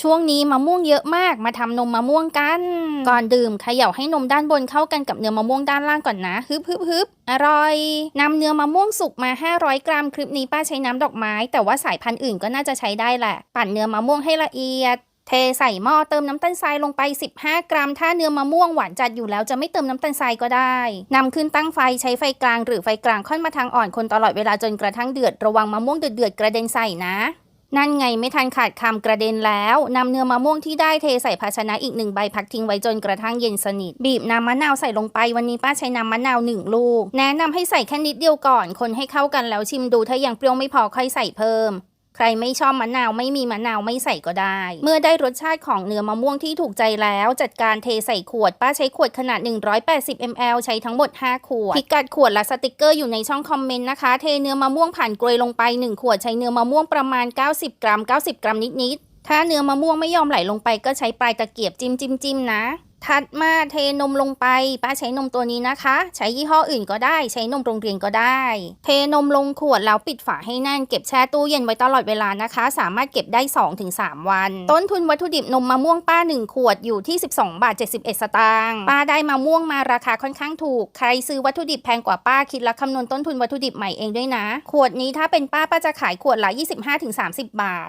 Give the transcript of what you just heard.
ช่วงนี้มะม่วงเยอะมากมาทำนมมะม่วงกัน ก่อนดื่มเขย่าให้นมด้านบนเข้ากันกับเนื้อมะม่วงด้านล่างก่อนนะ ฮึบฮึบฮึบอร่อยนำเนื้อมะม่วงสุกมา 500 กรัม คลิปนี้ป้าใช้น้ำดอกไม้ แต่ว่าสายพันธุ์อื่นก็น่าจะใช้ได้แหละ ปั่นเนื้อมะม่วงให้ละเอียดเทใส่หม้อเติมน้ำตาลทรายลงไป 15 กรัม ถ้าเนื้อมะม่วงหวานจัดอยู่แล้วจะไม่เติมน้ำตาลทรายก็ได้นำขึ้นตั้งไฟใช้ไฟกลางหรือไฟกลางค่อนมาทางอ่อนคนตลอดเวลาจนกระทั่งเดือดระวังมะม่วงเดือดๆกระเด็นใส่นะ นั่นไงไม่ทันขาดคำกระเด็นแล้วนำเนื้อมะม่วงที่ได้เทใส่ภาชนะอีกหนึ่งใบพักทิ้งไว้จนกระทั่งเย็นสนิท บีบน้ำมะนาวใส่ลงไปวันนี้ป้าใช้น้ำมะนาวหนึ่งลูก แนะนำให้ใส่แค่นิดเดียวก่อน คนให้เข้ากันแล้วชิมดูถ้ายังเปรี้ยวไม่พอค่อยใส่เพิ่ม ใครไม่ชอบมะนาวไม่มีมะนาวไม่ใส่ก็ได้ เมื่อได้รสชาติของเนื้อมะม่วงที่ถูกใจแล้ว จัดการเทใส่ขวดป้าใช้ขวดขนาด 180 ml ใช้ทั้งหมด 5 ขวด พิกัดขวดและสติกเกอร์อยู่ในช่องคอมเมนต์นะคะ เทเนื้อมะม่วงผ่านกรวยลงไป 1 ขวดใช้เนื้อมะม่วงประมาณ 90 กรัม 90 กรัมนิดๆถ้าเนื้อมะม่วงไม่ยอมไหลลงไปก็ใช้ปลายตะเกียบจิ้มจิ้มจิ้มนะ ถัดมาเทนมลงไป ป้าใช้นมตัวนี้นะคะ ใช้ยี่ห้ออื่นก็ได้ ใช้นมโรงเรียนก็ได้ เทนมลงขวดแล้วปิดฝาให้แน่น เก็บแช่ตู้เย็นไว้ตลอดเวลานะคะ สามารถเก็บได้ 2-3 วัน ต้นทุนวัตถุดิบนมมะม่วงป้า 1 ขวดอยู่ที่ 12 บาท 71 สตางค์ ป้าได้มะม่วงมาราคาค่อนข้างถูก ใครซื้อวัตถุดิบแพงกว่าป้าคิดและคำนวณต้นทุนวัตถุดิบใหม่เองด้วยนะ ขวดนี้ถ้าเป็นป้าป้าจะขายขวดละ 25-30 บาท